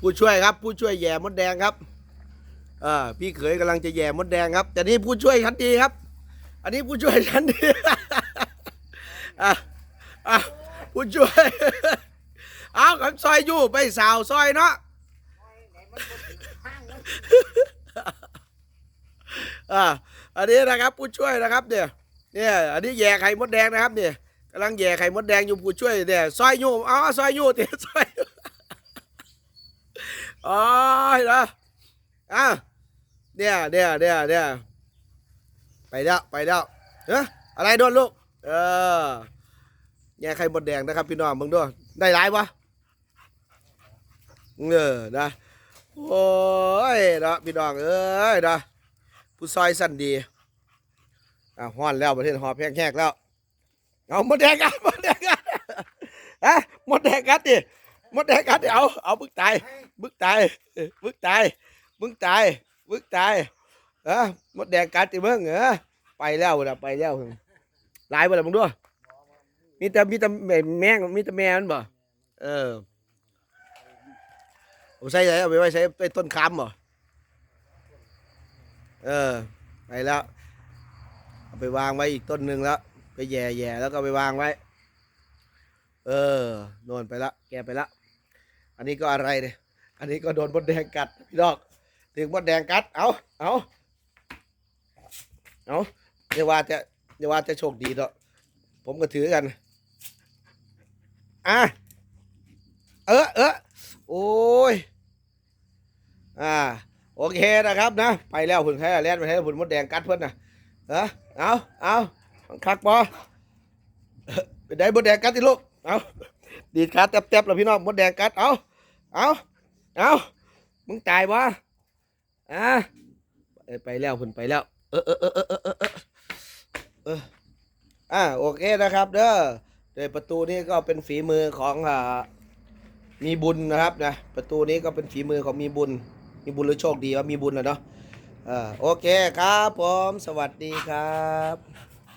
ผู้ช่วยครับ ผู้ช่วยแย่มดแดงครับเออพี่เขยกำลังจะแย่มดแดงครับ แต่นี่ผู้ช่วยชั้นดีครับ อันนี้ผู้ช่วยชั้นดีอะอะผู้ช่วยเอากันซอยอยู่ไปสาวซอยเนาะอ่าอันนี้นะครับผู้ช่วยนะครับเนี่ยเนี่ยอันนี้แย่ไข่มดแดงนะครับเนี่ยกำลังแย่ไข่มดแดงอยู่ผู้ช่วยเนี่ยซอยอยู่อ๋อซอยอยู่เดี๋ยวซอย อยู่อ๋อเหรออะเนี่ยเนี่ยเนี่ยเนี่ยไปแล้วไปแล้วเฮ้ยอะไรโดนลูก เออแย่ไข่มดแดงนะครับ พี่น้องมึงด้วยได้หลายปะเออนะโอ้ยนะพี่น้องเอ้ยนะผู้ซอยสั่นดีอะห้อนแล้วประเทศหอบแห้งๆแล้วเอาหมดแดงกันหมดแดงกันฮะหมดแดงกันดิ มดแดงกันดิเอาเอามึงตายมึงตายมึงตายมึงตายมึงตายเออมดแดงกัดดิมึงเออไปแล้วนะไปแล้วหลายบ่ละมึงด้วยมีแต่มีแต่แมงมีแต่แมงมันบ่เออเอาใส่ไหนเอาไปไว้ใส่ใต้ต้นคำบ่เออไปแล้วเอาไปวางไว้อีกต้นหนึ่งแล้ว ไปแย่แย่แล้วก็ไปวางไว้ เออ โน่นไปละ แกไปละ อันนี้ก็อะไรเนี่ย อันนี้ก็โดนมดแดงกัดพี่ดอก ถึงมดแดงกัด เอาเอาเอาเดี๋ยวว่าจะเดี๋ยวว่าจะโชคดีดอกผมก็ถือกัน อะ เออเออโอ้ย อ่า โอเคนะครับนะ ไปแล้วผุนแค่แล่นไปให้ผุนมดแดงกัดเพื่อนนะเออเอาเอาคักบอไปได้มดแดงกัดที่ลูก เอาดีดขาแตบๆแล้วพี่น้องมดแดงกัด เอา เอาเอามึงตายวะอะไปแล้วผุนไปแล้ว เออเออเออเออเออเอออ่าโอเคนะครับ เด้อโดยประตูนี้ก็เป็นฝีมือของอมีบุญนะครับนะประตูนี้ก็เป็นฝีมือของมีบุญ มีบุญหรือโชคดีว่ามีบุญนะเนาะอ่าโอเคครับผม สวัสดีครับ